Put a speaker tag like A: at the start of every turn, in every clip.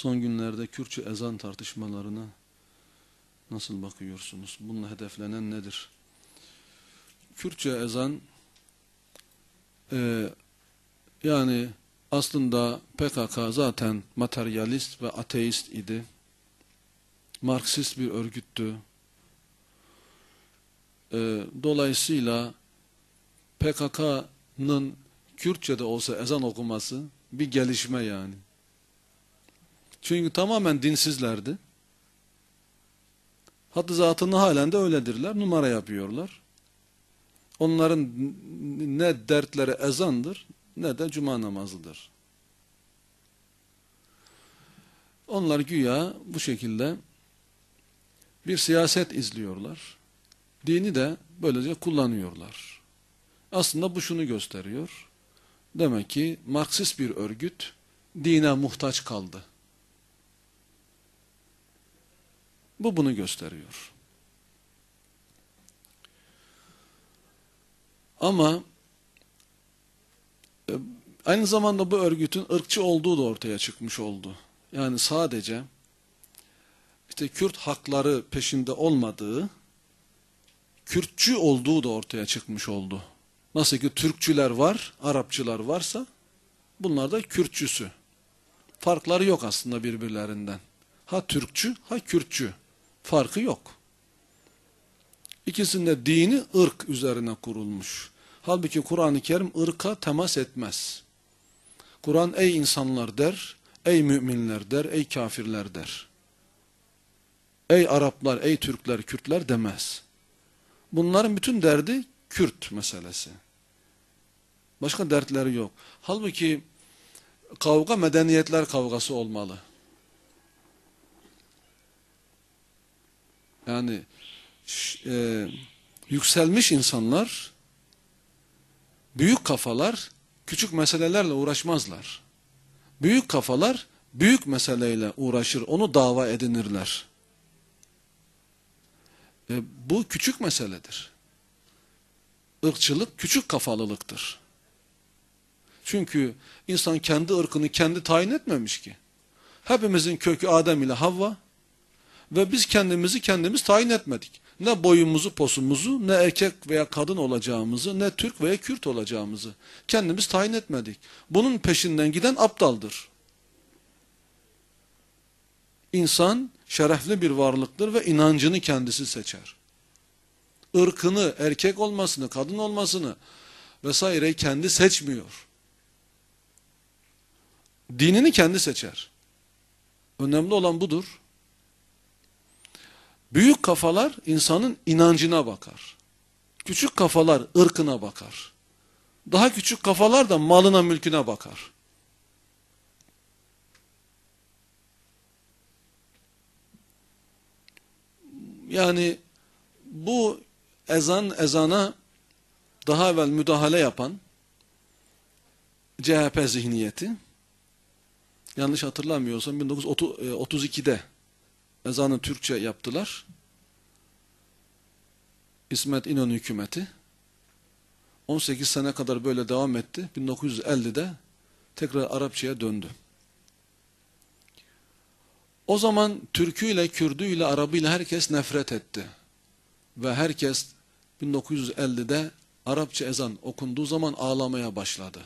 A: Son günlerde Kürtçe ezan tartışmalarına nasıl bakıyorsunuz? Bununla hedeflenen nedir? Kürtçe ezan e, yani aslında PKK zaten materyalist ve ateist idi. Marksist bir örgüttü. E, dolayısıyla PKK'nın Kürtçe'de olsa ezan okuması bir gelişme yani. Çünkü tamamen dinsizlerdi. Hatta zatını halen de öyledirler. Numara yapıyorlar. Onların ne dertleri ezandır ne de cuma namazıdır. Onlar güya bu şekilde bir siyaset izliyorlar. Dini de böylece kullanıyorlar. Aslında bu şunu gösteriyor. Demek ki Marksist bir örgüt dine muhtaç kaldı. Bu bunu gösteriyor. Ama e, aynı zamanda bu örgütün ırkçı olduğu da ortaya çıkmış oldu. Yani sadece işte Kürt hakları peşinde olmadığı, Kürtçü olduğu da ortaya çıkmış oldu. Nasıl ki Türkçüler var, Arapçılar varsa bunlar da Kürtçüsü. Farkları yok aslında birbirlerinden. Ha Türkçü, ha Kürtçü. Farkı yok. İkisinde dini ırk üzerine kurulmuş. Halbuki Kur'an-ı Kerim ırka temas etmez. Kur'an ey insanlar der, ey müminler der, ey kafirler der. Ey Araplar, ey Türkler, Kürtler demez. Bunların bütün derdi Kürt meselesi. Başka dertleri yok. Halbuki kavga medeniyetler kavgası olmalı. Yani e, yükselmiş insanlar, büyük kafalar küçük meselelerle uğraşmazlar. Büyük kafalar büyük meseleyle uğraşır, onu dava edinirler. E, bu küçük meseledir. Irkçılık küçük kafalılıktır. Çünkü insan kendi ırkını kendi tayin etmemiş ki. Hepimizin kökü Adem ile Havva ve biz kendimizi kendimiz tayin etmedik. Ne boyumuzu, posumuzu, ne erkek veya kadın olacağımızı, ne Türk veya Kürt olacağımızı kendimiz tayin etmedik. Bunun peşinden giden aptaldır. İnsan şerefli bir varlıktır ve inancını kendisi seçer. Irkını, erkek olmasını, kadın olmasını vesaireyi kendi seçmiyor. Dinini kendi seçer. Önemli olan budur. Büyük kafalar insanın inancına bakar. Küçük kafalar ırkına bakar. Daha küçük kafalar da malına mülküne bakar. Yani bu ezan ezana daha evvel müdahale yapan CHP zihniyeti yanlış hatırlamıyorsam 1932'de ezanı Türkçe yaptılar. İsmet İnönü hükümeti 18 sene kadar böyle devam etti. 1950'de tekrar Arapçaya döndü. O zaman Türküyle, Kürdüyle, Arabıyla herkes nefret etti. Ve herkes 1950'de Arapça ezan okunduğu zaman ağlamaya başladı.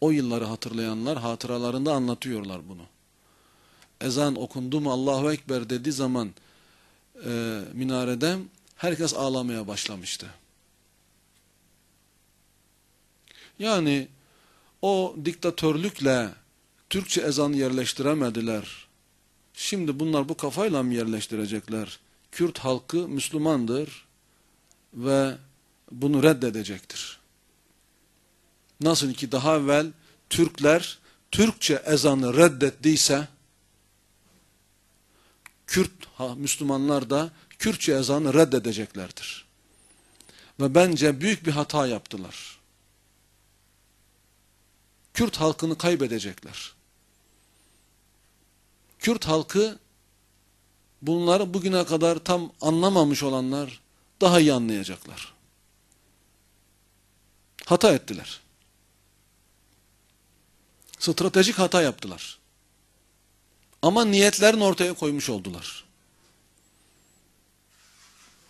A: O yılları hatırlayanlar hatıralarında anlatıyorlar bunu. Ezan okundu mu Allahu Ekber dediği zaman e, minarede herkes ağlamaya başlamıştı. Yani o diktatörlükle Türkçe ezanı yerleştiremediler. Şimdi bunlar bu kafayla mı yerleştirecekler? Kürt halkı Müslümandır ve bunu reddedecektir. Nasıl ki daha evvel Türkler Türkçe ezanı reddettiyse Kürt Müslümanlar da Kürtçe ezanı reddedeceklerdir. Ve bence büyük bir hata yaptılar. Kürt halkını kaybedecekler. Kürt halkı bunları bugüne kadar tam anlamamış olanlar daha iyi anlayacaklar. Hata ettiler. Stratejik hata yaptılar. Ama niyetlerini ortaya koymuş oldular.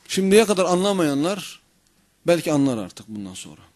A: Şimdiye kadar anlamayanlar belki anlar artık bundan sonra.